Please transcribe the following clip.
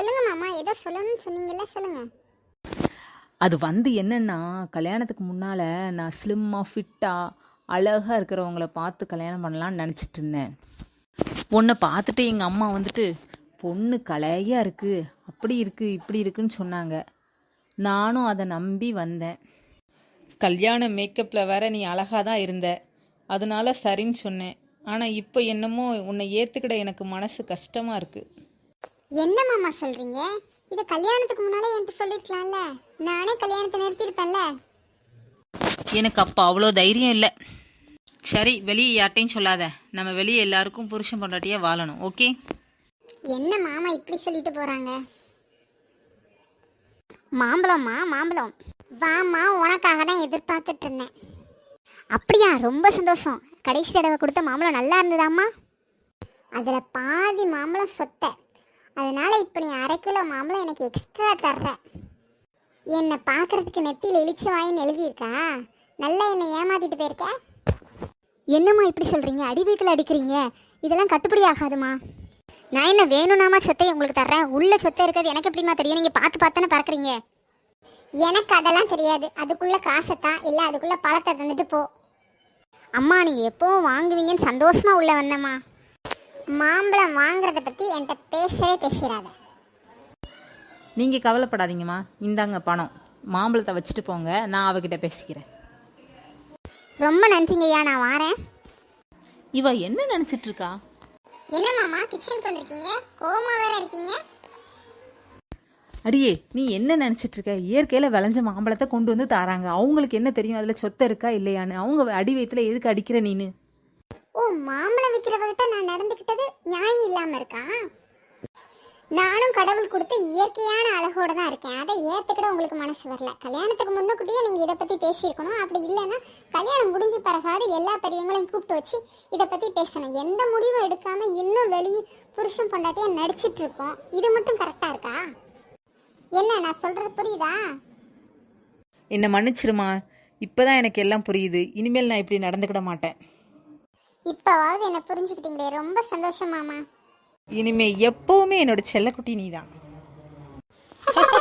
சொல்லுங்க மாமா ஏதோ சொல்லணும்னு சொன்னீங்கல்ல சொல்லுங்க. அது வந்து என்னன்னா கல்யாணத்துக்கு முன்னால் நான் ஸ்லிம்மாக ஃபிட்டாக அழகாக இருக்கிறவங்கள பார்த்து கல்யாணம் பண்ணலாம்னு நினச்சிட்டு இருந்தேன். பொண்ணை பார்த்துட்டு எங்கள் அம்மா வந்துட்டு பொண்ணு கலையாக இருக்குது அப்படி இருக்குது இப்படி இருக்குன்னு சொன்னாங்க. நானும் அதை நம்பி வந்தேன். கல்யாண மேக்கப்பில் வேற நீ அழகாக தான் இருந்த. அதனால சரின்னு சொன்னேன். ஆனால் இப்போ என்னமோ உன்னை ஏற்றுக்கிட எனக்கு மனசு கஷ்டமாக இருக்குது என்ன மாமா சொல்றீங்க? இத கல்யாணத்துக்கு முன்னாலே என்கிட்ட சொல்லிருக்கலாம்ல. நானே கல்யாணத்தை நிறுத்திருப்பேன்ல எனக்கு அப்போ அவ்வளோ தைரியம் இல்லை. சரி வெளியே யார்ட்டையும் சொல்லாத. நம்ம வெளியே எல்லாருக்கும் புருஷன் பொண்டாட்டியாக வாழணும் ஓகே? என்ன மாமா இப்படி சொல்லிட்டு போறாங்க? மாம்பழம்மா மாம்பழம். வாமா உனக்காக தான் எதிர்பார்த்துட்டு இருந்தேன். அப்படியா ரொம்ப சந்தோஷம். கடைசி தடவை கொடுத்த மாம்பழம் நல்லா இருந்ததாம்மா? அதில் பாதி மாம்பழம் சொத்த. அதனால இப்போ நீ அரை கிலோ மாம்பழம் எனக்கு எக்ஸ்ட்ரா தர்ற. என்னை பார்க்கறதுக்கு நெத்தியில் இழிச்சு வாயின்னு எழுதியிருக்கா? நல்லா என்னை ஏமாத்திட்டு போயிருக்க? என்னம்மா இப்படி சொல்கிறீங்க அடி வீட்டில் அடிக்கிறீங்க. இதெல்லாம் கட்டுப்படி ஆகாதுமா. நான் என்ன வேணும்னாமா சொத்தை உங்களுக்கு தர்றேன்? உள்ள சொத்தை இருக்கிறது எனக்கு எப்படிமா தெரியும்? நீங்கள் பார்த்து பார்த்தானே பறக்குறீங்க. எனக்கு அதெல்லாம் தெரியாது. அதுக்குள்ள காசைத்தான். இல்லை அதுக்குள்ளே பழத்தை தந்துட்டு போ. அம்மா நீங்கள் எப்போவும் வாங்குவீங்கன்னு சந்தோஷமாக உள்ளே வந்தம்மா. மாம்பழம் வாங்குறத பற்றி என்கிட்ட பேசவே பேசிடாத. நீங்கள் கவலைப்படாதீங்கம்மா. இந்தாங்க பணம். மாம்பழத்தை வச்சுட்டு போங்க. நான் அவகிட்ட பேசிக்கிறேன். ரொம்ப நன்றிங்கய்யா நான் வாரேன். இவ என்ன நினச்சிட்டு இருக்கா? என்ன மாமா? கிச்சனுக்கு வந்திருக்கீங்க? கோமா வேற இருக்கீங்க? அடியே நீ என்ன நினச்சிட்டு இருக்க? இயற்கையில் விளைஞ்ச மாம்பழத்தை கொண்டு வந்து தாராங்க. அவங்களுக்கு என்ன தெரியும்? அதில் சொத்தை இருக்கா இல்லையான்னு. அவங்க அடி வயிற்றுல எதுக்கு அடிக்கிற நீனு? ஓ மாம்பழம் விற்கிறவகிட்ட நான் நடந்துக்கிட்டது நியாயம் இல்லாம இருக்கா? நானும் கடவுள் கொடுத்த இயற்கையான அழகோட தான் இருக்கேன். அதை ஏற்றுக்கிட உங்களுக்கு மனசு வரல. கல்யாணத்துக்கு முன்னக்கூட்டியே நீங்கள் இதை பற்றி பேசியிருக்கணும். அப்படி இல்லைன்னா கல்யாணம் முடிஞ்ச பிறகாது எல்லா பெரியவங்களையும் கூப்பிட்டு வச்சு இதை பற்றி பேசணும். எந்த முடிவும் எடுக்காமல் இன்னும் வெளியே புருஷன் பொண்டாட்டியாக நடிச்சிட்டு இருக்கோம். இது மட்டும் கரெக்டாக இருக்கா? என்ன நான் சொல்கிறது புரியுதா? என்னை மன்னிச்சிருமா இப்போதான் எனக்கு எல்லாம் புரியுது. இனிமேல் நான் இப்படி நடந்துக்கிட மாட்டேன். இப்போவாவது என்னை புரிஞ்சுக்கிட்டீங்களே. ரொம்ப சந்தோஷமாமா இனிமே எப்பவுமே என்னோட செல்லக்குட்டி நீ தான்